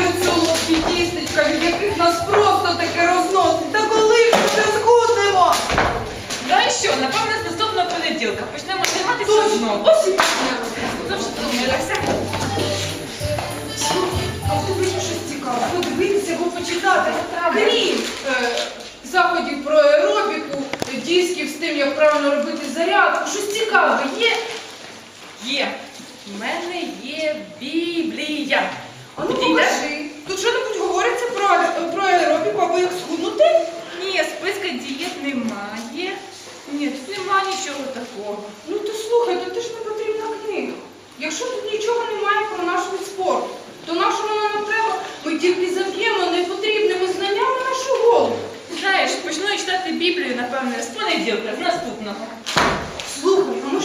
я солодкі тістечка, від яких нас просто таке розносить. Та коли ж ми це? Ну і що, напевно, з наступного понеділка почнемо займатися Точно, ось і. Тож втомилася. А в тебе щось цікаве? Подивитися або почитати. Крім е, заходів про аеробіку, дисків з тим, як правильно робити зарядку. Щось цікаве є? Є. У мене є Біблія. А ну Підійде? покажи. Тут що-небудь говориться про, про аеробіку або як схуднути? Ні, списка дієт немає. Ні, тут нічого такого. Ну то слухай, то ти ж не потрібна книга. Якщо тут нічого немає про наш вид спорту, то нашому нам треба, ми тільки заб'ємо непотрібними знаннями нашу голову. Знаєш, почну я читати Біблію, напевне, з понеділка, з наступного. Слухай, а ми